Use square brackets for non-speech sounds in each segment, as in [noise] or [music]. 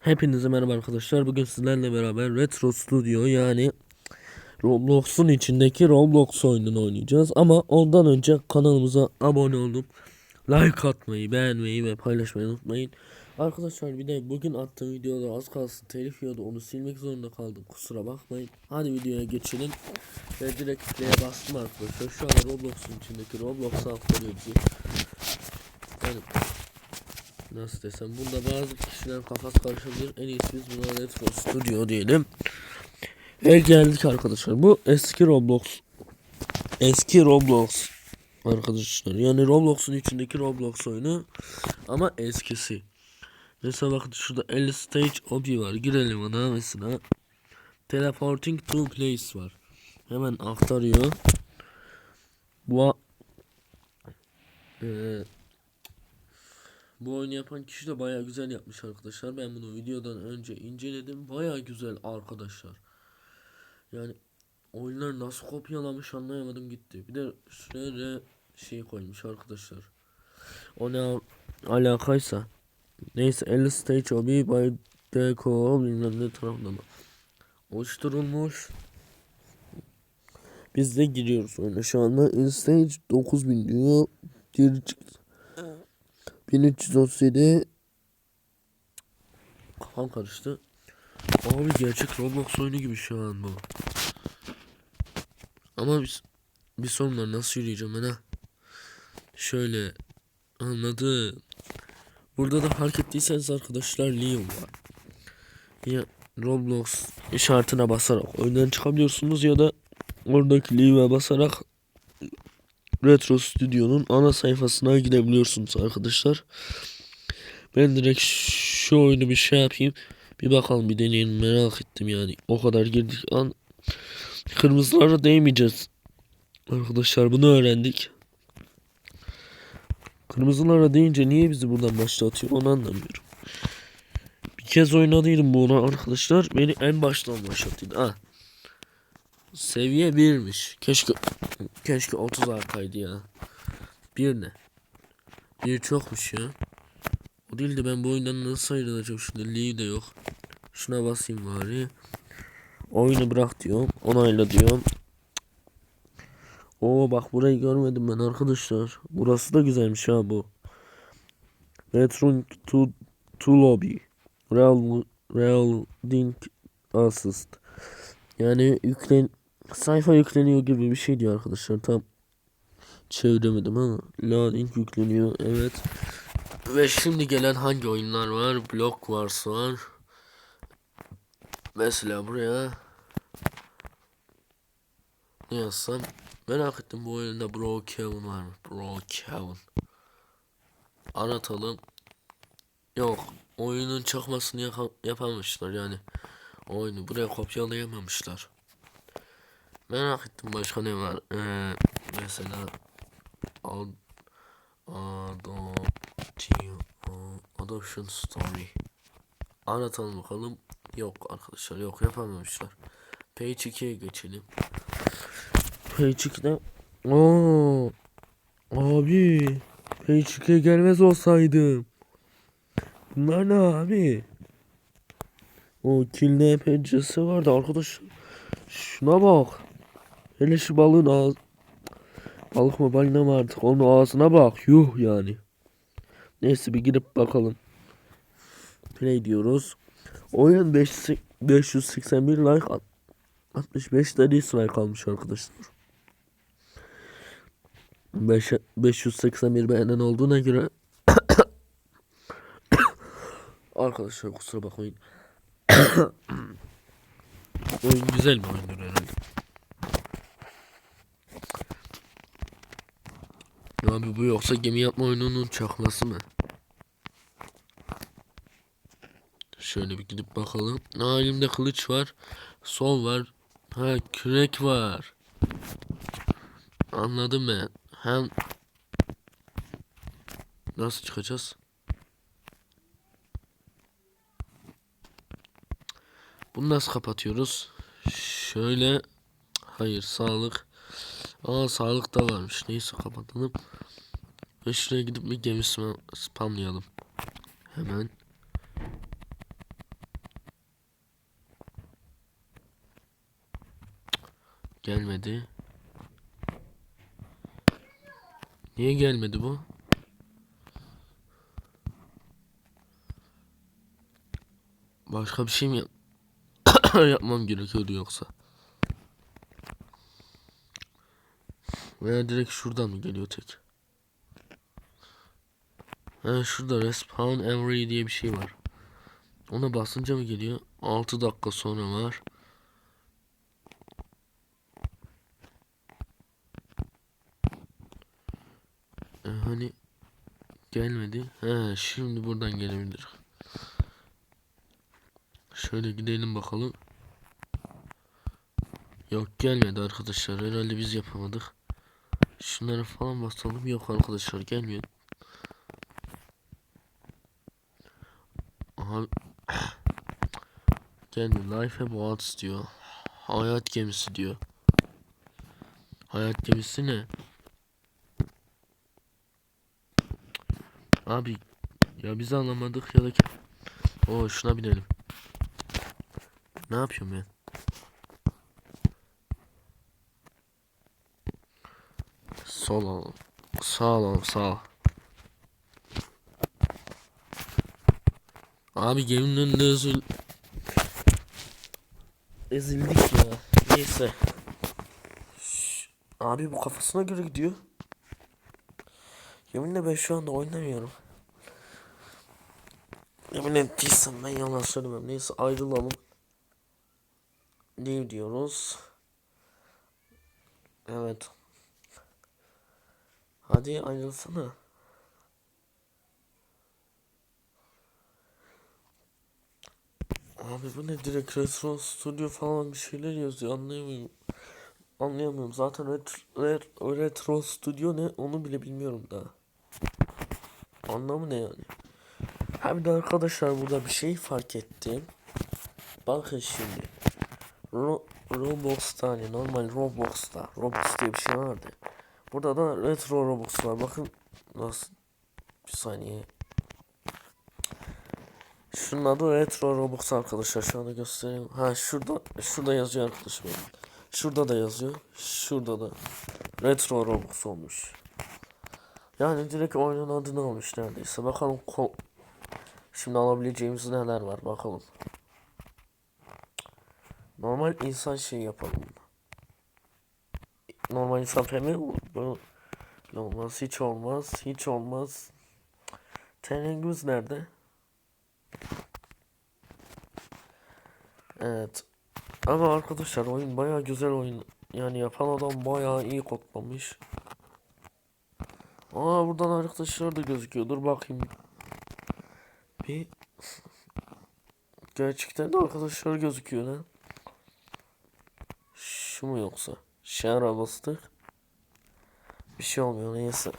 Hepinize merhaba arkadaşlar. Bugün sizlerle beraber Retro Studio yani Roblox'un içindeki Roblox oyununu oynayacağız. Ama ondan önce kanalımıza abone olup like atmayı, beğenmeyi ve paylaşmayı unutmayın. Arkadaşlar bir de bugün attığım videoda az kalsın telif yiyordu. Onu silmek zorunda kaldım. Kusura bakmayın. Hadi videoya geçelim. Ve direkt play'e bastım arkadaşlar. Şu an Roblox'un içindeki Roblox'a aktarıyor bizi. Yani nasıl desem bunda bazı kişilerin kafası karışabilir. En iyisi biz buna Retro Studio diyelim. Ve geldik arkadaşlar. Bu eski Roblox. Eski Roblox arkadaşlar. Yani Roblox'un içindeki Roblox oyunu ama eskisi. Mesela bakın şurada 50 stage obi var. Girelim ona mesela. Teleporting to place var. Hemen aktarıyor. Bu eee bu oyunu yapan kişi de baya güzel yapmış arkadaşlar. Ben bunu videodan önce inceledim. Baya güzel arkadaşlar. Yani oyunlar nasıl kopyalamış anlayamadım gitti. Bir de şöyle şey koymuş arkadaşlar. O ne al- alakaysa. Neyse 50 stage obi by deco bilmem ne tarafından oluşturulmuş. Biz de giriyoruz oyuna. Şu anda in stage 9000 diyor. Geri çıktı. 1337 Kafam karıştı. Abi gerçek Roblox oyunu gibi şu an bu. Ama biz bir sorunlar nasıl yürüyeceğim ben ha? Şöyle anladım. Burada da fark ettiyseniz arkadaşlar Leon var. Ya Roblox işaretine basarak oyundan çıkabiliyorsunuz ya da oradaki Leon'a basarak Retro Studio'nun ana sayfasına gidebiliyorsunuz arkadaşlar. Ben direkt şu oyunu bir şey yapayım. Bir bakalım bir deneyelim merak ettim yani. O kadar girdik an kırmızılara değmeyeceğiz. Arkadaşlar bunu öğrendik. Kırmızılara deyince niye bizi buradan başlatıyor onu anlamıyorum. Bir kez oynadıydım bunu arkadaşlar. Beni en baştan başlattıydı. Ha. Seviye 1'miş. Keşke keşke 30 arkaydı ya. Bir ne? Bir çokmuş ya. O değil de ben bu oyundan nasıl ayrılacağım şimdi? Leave de yok. Şuna basayım bari. Oyunu bırak diyorum. Onayla diyorum. Oo bak burayı görmedim ben arkadaşlar. Burası da güzelmiş ha bu. Retro to, to lobby. Real Real Link Assist. Yani yüklen sayfa yükleniyor gibi bir şey diyor arkadaşlar. Tam çeviremedim ama loading yükleniyor. Evet. Ve şimdi gelen hangi oyunlar var? Block Wars var. Mesela buraya ne yazsam merak ettim bu oyunda Brookhaven var mı? Brookhaven. Aratalım. Yok. Oyunun çakmasını yapamamışlar yani. Oyunu buraya kopyalayamamışlar. Merak ettim başka ne var? Ee, mesela Ad Adoption Story Anlatalım bakalım. Yok arkadaşlar yok yapamamışlar. Page 2'ye geçelim. Page 2'de Oo Abi Page 2'ye gelmez olsaydım. Bunlar ne abi? O kilne penceresi vardı arkadaş. Şuna bak. Hele şu balığın ağzı. Balık mı balina mı artık onun ağzına bak. Yuh yani. Neyse bir girip bakalım. Play diyoruz. Oyun 5, 581 like 65 de dislike almış arkadaşlar. 5, 581 beğenen olduğuna göre Arkadaşlar kusura bakmayın. [coughs] Oyun güzel bir oyundur Abi bu yoksa gemi yapma oyununun çakması mı? Şöyle bir gidip bakalım. Aa, elimde kılıç var. Sol var. Ha kürek var. Anladım ben. Hem nasıl çıkacağız? Bunu nasıl kapatıyoruz? Şöyle hayır sağlık. Aa sağlık da varmış. Neyse kapatalım. Ve şuraya gidip bir gemi spam spamlayalım. Hemen. Gelmedi. Niye gelmedi bu? Başka bir şey mi yap [coughs] yapmam gerekiyordu yoksa? Veya direkt şuradan mı geliyor tek? Ha şurada respawn every diye bir şey var. Ona basınca mı geliyor? 6 dakika sonra var. E, hani gelmedi. He şimdi buradan gelebilir. Şöyle gidelim bakalım. Yok gelmedi arkadaşlar. Herhalde biz yapamadık. Şunları falan basalım. Yok arkadaşlar gelmiyor. Aha. [clears throat] Gelmiyor. Life Boats diyor. Hayat gemisi diyor. Hayat gemisi ne? Abi ya biz anlamadık ya da. Oo şuna binelim. Ne yapıyorum ben? Sol alalım. Sağ alalım sağ. Abi geminin önünde ezil... Ezildik ya. Neyse. Abi bu kafasına göre gidiyor. Yeminle ben şu anda oynamıyorum. Yemin ettiysem ben yalan söylemem. Neyse ayrılalım. Ne diyoruz? Evet. Hadi ayrılsana. Abi bu ne direkt retro studio falan bir şeyler yazıyor anlayamıyorum. Anlayamıyorum zaten ret, ret, retro studio ne onu bile bilmiyorum daha. Anlamı ne yani? Ha bir de arkadaşlar burada bir şey fark ettim. Bakın şimdi. Ro Roblox'ta hani normal Roblox'ta Roblox diye bir şey vardı. Burada da retro Roblox var. Bakın nasıl bir saniye. Şunun adı retro Roblox arkadaşlar. Şu anda göstereyim. Ha şurada şurada yazıyor arkadaşlar. Şurada da yazıyor. Şurada da retro Roblox olmuş. Yani direkt oyunun adını almış neredeyse. Bakalım Şimdi alabileceğimiz neler var bakalım. Normal insan şey yapalım. Normal insan pemi bu olmaz hiç olmaz hiç olmaz. Tenengüz nerede? Evet. Ama arkadaşlar oyun baya güzel oyun. Yani yapan adam baya iyi kodlamış. Aa buradan arkadaşlar da gözüküyor. Dur bakayım. Bir Gerçekten de arkadaşlar gözüküyor lan. Şu mu yoksa? Şara bastık. Bir şey olmuyor neyse.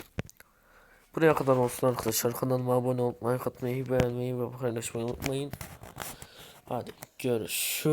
Buraya kadar olsun arkadaşlar. Kanalıma abone olmayı, like atmayı, beğenmeyi ve paylaşmayı unutmayın. Hadi görüşürüz.